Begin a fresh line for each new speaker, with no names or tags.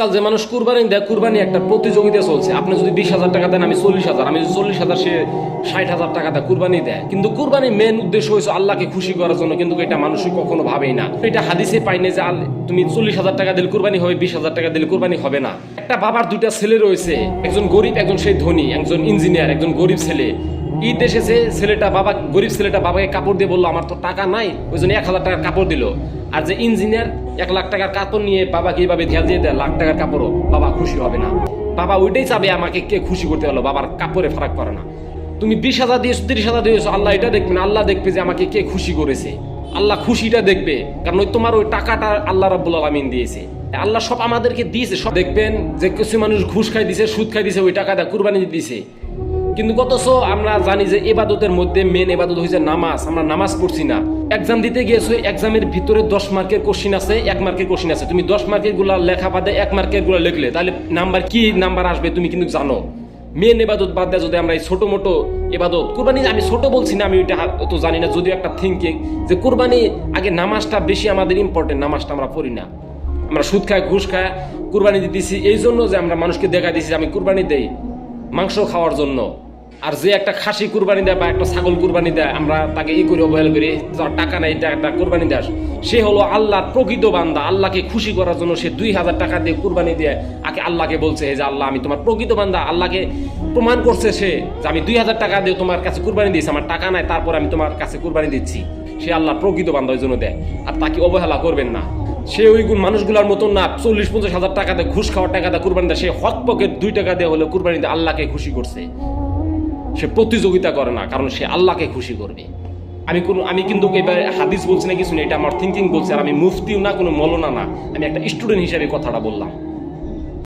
আজকাল যে মানুষ কুরবানি দেয়, কুরবানি একটা প্রতিযোগিতা চলছে। আপনি যদি বিশ হাজার টাকা দেন, আমি চল্লিশ হাজার। আমি যদি চল্লিশ হাজার, সে ষাট হাজার টাকা দেয়, কুরবানি দেয়। কিন্তু কুরবানি মেন উদ্দেশ্য হয়েছে আল্লাহকে খুশি করার জন্য, কিন্তু এটা মানুষই কখনো ভাবেই না। এটা হাদিসে পাইনি যে তুমি চল্লিশ হাজার টাকা দিলে কুরবানি হবে, বিশ হাজার টাকা দিলে কুরবানি হবে না। একটা বাবার দুইটা ছেলে রয়েছে, একজন গরিব, একজন সেই ধনী, একজন ইঞ্জিনিয়ার, একজন গরিব ছেলে। ঈদ এসেছে, ছেলেটা বাবা, গরিব ছেলেটা বাবাকে কাপড় দিয়ে বলল, আমার তো টাকা নাই। ওই জন্য এক হাজার টাকার কাপড় দিল। আর যে ইঞ্জিনিয়ার, এক লাখ টাকার কাপড় নিয়ে বাবাকে এইভাবে ধ্যান দিয়ে দেয়, লাখ টাকার কাপড়ও বাবা খুশি হবে না। বাবা ওইটাই চাবে আমাকে কে খুশি করতে পারল, বাবার কাপড়ে ফারাক করে না। তুমি বিশ হাজার দিয়েছ, তিরিশ হাজার দিয়েছ, আল্লাহ এটা দেখবে না, আল্লাহ দেখবে যে আমাকে কে খুশি করেছে। আল্লাহ খুশিটা দেখবে, কারণ ওই তোমার ওই টাকাটা আল্লাহ রাব্বুল আলামিন দিয়েছে। আল্লাহ সব আমাদেরকে দিয়েছে, সব দেখবেন যে কিছু মানুষ ঘুষ খাই দিছে, সুদ খাই দিছে, ওই টাকাটা কুরবানি দিছে। কিন্তু অথচ আমরা জানি যে এবাদতের মধ্যে মেন এবাদত হয়েছে নামাজ। আমরা নামাজ পড়ছি না। এক্সাম দিতে গিয়েছো এক্সামের ভিতরে দশ মার্কের কোশ্চিন আছে, এক মার্কের কোশ্চিন আছে। তুমি দশ মার্কেরগুলা লেখা বাদে এক মার্কেরগুলা লিখলে, তাহলে নাম্বার কি নাম্বার আসবে তুমি কিন্তু জানো। মেন এবাদত বাদ দেয় যদি আমরা এই ছোট মোটো এবাদত, কুরবানি আমি ছোট বলছি না, আমি ওইটা তো জানি না, যদিও একটা থিঙ্কিং যে কোরবানি আগে নামাজটা বেশি আমাদের ইম্পর্টেন্ট নামাজটা আমরা পড়ি না। আমরা সুদ খাই, ঘুষ খাই, কুরবানি দিতেছি এই জন্য যে আমরা মানুষকে দেখা দিছি আমি কুরবানি দেই। মাংস খাওয়ার জন্য। আর যে একটা খাসি কুরবানি দেয় বা একটা ছাগল কুরবানি দেয়, আমরা তাকে ই করে, অবহেলা করি যার টাকা নেই একটা কুরবানি দেয়। সে হলো আল্লাহর প্রকৃত বান্দা, আল্লাহকে খুশি করার জন্য সে দুই হাজার টাকা দিয়ে কুরবানি দিয়ে। আগে আল্লাহকে বলছে যে আল্লাহ, আমি তোমার প্রকৃত বান্দা। আল্লাহকে প্রমাণ করছে সে যে আমি দুই হাজার টাকা দিয়ে তোমার কাছে কুরবানি দিয়েছি, আমার টাকা নাই, তারপর আমি তোমার কাছে কুরবানি দিচ্ছি। সে আল্লাহ প্রকৃত বান্দা ওই জন্য দেয়। আর তাকে অবহেলা করবেন না। সে ওই মানুষগুলোর মতন না, চল্লিশ, পঞ্চাশ হাজার টাকা দেয় ঘুষ খাওয়ার টাকা দেয় কুরবানি দেয়। সে হক পকেট দুই টাকা দেওয়া হলে কুরবানিতে আল্লাহকে খুশি করছে। সে প্রতিযোগিতা করে না, কারণ সে আল্লাহকে খুশি করবে। আমি কোনো আমি কিন্তু এবার হাদিস বলছি না কিছু না এটা আমার থিঙ্কিং বলছে, আর আমি মুফতিও না, কোনো মলনা না। আমি একটা স্টুডেন্ট হিসাবে কথাটা বললাম।